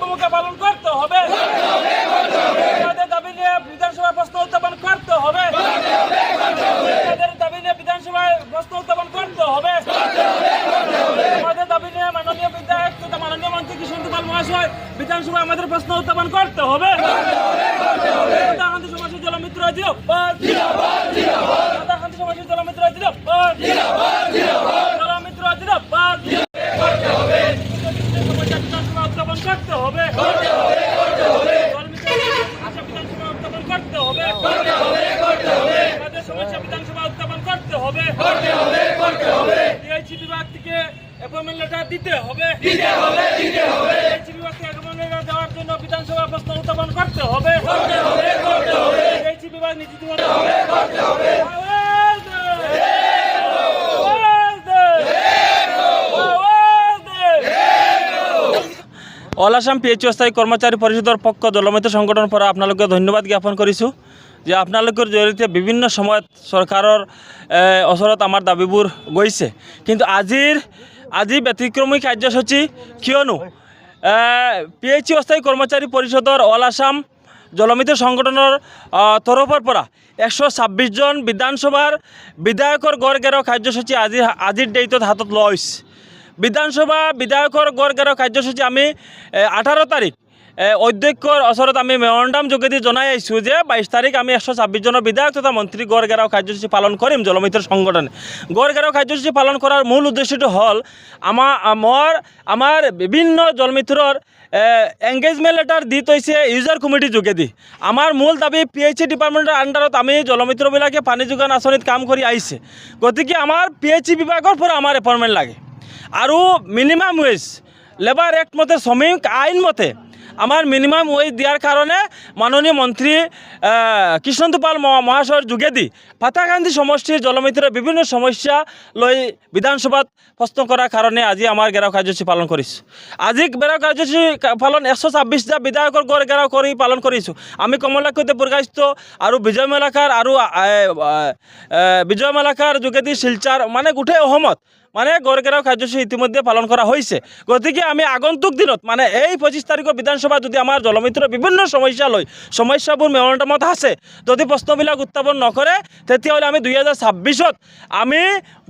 ভূমিকা পালন করতে হবে। আমাদের দাবি নিয়ে বিধানসভায় প্রশ্ন উত্থাপন করতে হবে। আমাদের দাবি নিয়ে বিধানসভায় প্রশ্ন উত্থাপন করতে হবে। আমাদের দাবি নিয়ে মাননীয় বিধায়ক তথা মাননীয় মন্ত্রী কিশোর কুমার মহাশয় বিধানসভায় আমাদের প্রশ্ন উত্থাপন করতে হবে। গান্ধী সমাজের জলমিত্র জিরাবাদ গান্ধী সমাজের জলমিত্র জিরাবাদ জলমিত্র জিরাবাদ বিধানসভা উত্থাপন করতে হবে বিধানসভা করতে হবে সমস্যা বিধানসভা উত্থাপন করতে হবে। ডিআইসি বিভাগ থেকে অ্যাপয়েন্টমেন্ট লেটার দিতে হবে। ডিআইসি বিভাগ থেকে অ্যাপয়েন্টমেন্ট লেটার দেওয়ার জন্য বিধানসভা প্রশ্ন উত্থাপন করতে হবে। ডিআইসি বিভাগ নীতি দিবস আওয়াজ দে! আওয়াজ দে! আওয়াজ দে! অল আসাম পি এইচ অস্থায়ী কৰ্মচাৰী পৰিষদৰ পক্ষ জলমিত সংগঠনৰ পৰা আপোনালোকে ধন্যবাদ জ্ঞাপন কৰিছোঁ যে আপোনালোকৰ জৰিয়তে বিভিন্ন সময়ত চৰকাৰৰ ওচৰত আমাৰ দাবীবোৰ গৈছে। কিন্তু আজিৰ, আজি ব্যতিক্ৰমী কাৰ্যসূচী কিয়নো পি এইচ ই অস্থায়ী কৰ্মচাৰী পৰিষদৰ অল আসাম জলমিত সংগঠনৰ তৰফৰ পৰা এশ ছাব্বিছজন বিধানসভাৰ বিধায়কৰ গড় গেৰাও কাৰ্যসূচী আজি, আজিৰ ডেটত হাতত লোৱা বিধানসভা বিধায়কৰ গড় গেৰাও কাৰ্যসূচী আমি আঠাৰ তাৰিখ অধ্যক্ষৰ ওচৰত আমি মেমৰেণ্ডাম যোগেদি জনাই আহিছোঁ যে বাইছ তাৰিখ আমি এশ ছাব্বিছজনৰ বিধায়ক তথা মন্ত্ৰী গড় গেৰাও কাৰ্যসূচী পালন কৰিম জলমিত্ৰৰ সংগঠনে। গড় গেৰাও কাৰ্যসূচী পালন কৰাৰ মূল উদ্দেশ্যটো হ'ল আমাৰ মোৰ আমাৰ বিভিন্ন জলমিত্ৰৰ এংগেজমেণ্ট লেটাৰ দি থৈছে ইউজাৰ কমিটিৰ যোগেদি। আমাৰ মূল দাবি পি এইচ চি ডিপাৰ্টমেণ্টৰ আণ্ডাৰত আমি জলমিত্ৰবিলাকে পানী যোগান আঁচনিত কাম কৰি আহিছে। গতিকে আমাৰ পি এইচ চি বিভাগৰ পৰা আমাৰ এপইণ্টমেণ্ট লাগে। আৰু মিনিমাম ৱেজ লেবাৰ এক্ট মতে শ্ৰমিক আইন মতে। আমাৰ মিনিমাম ৱেজ দিয়াৰ কাৰণে মাননীয় মন্ত্ৰী আহ, কৃষ্ণটোপাল ম- মহাশয়ৰ যোগেদি ফাটাকান্দি সমষ্টিৰ জলমিত্ৰৰ বিভিন্ন সমস্যা লৈ বিধানসভাত প্ৰশ্ন কৰাৰ কাৰণে আজি আমাৰ গেৰাও কাৰ্যসূচী পালন কৰিছোঁ। আজি গেৰাও কাৰ্যসূচী পালন এশ ছাব্বিছটা বিধায়কৰ গড় গেৰাও কৰি পালন কৰিছোঁ। আমি কমলাক্ষতে প্ৰকাশিত আৰু বিজয় মেলাকাৰ আৰু বিজয় মেলাকাৰ যোগেদি শিলচাৰ মানে গোটেই অসমত মানে গড়গেৰাও কাৰ্যসূচী ইতিমধ্যে পালন কৰা হৈছে। গতিকে আমি আগন্তুক দিনত মানে এই পঁচিছ তাৰিখৰ বিধানসভা যদি আমাৰ জলমিত্ৰৰ বিভিন্ন সমস্যা লৈ সমস্যাবোৰ মেমৰেণ্ডামত আছে, যদি প্ৰশ্নবিলাক উত্থাপন নকৰে, তেতিয়াহ'লে আমি দুই হাজাৰ ছাব্বিছত আমি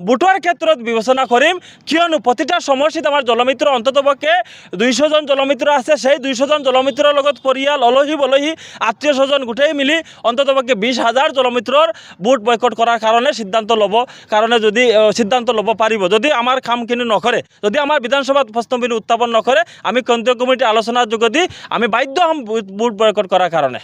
ভোটৰ ক্ষেত্ৰত বিবেচনা কৰিম, কিয়নো প্ৰতিটা সমষ্টিত আমাৰ জলমিত্ৰ অন্ততপক্ষে দুইশজন জলমিত্ৰ আছে, সেই দুইশজন জলমিত্ৰৰ লগত পৰিয়াল, অলহী বলহী, আত্মীয় স্বজন গোটেই মিলি অন্ততপক্ষে বিছ হাজাৰ জলমিত্ৰৰ ভোট বয়কট কৰাৰ কাৰণে সিদ্ধান্ত ল'ব, কাৰণে যদি সিদ্ধান্ত ল'ব পাৰিব। যদি আমাৰ কামখিনি নকৰে, যদি আমাৰ বিধানসভাত প্ৰশ্নখিনি উত্থাপন নকৰে, আমি কেন্দ্ৰীয় কমিটিৰ আলোচনাৰ যোগেদি আমি বাধ্য হ'ম বুট বয়কট করার কাৰণে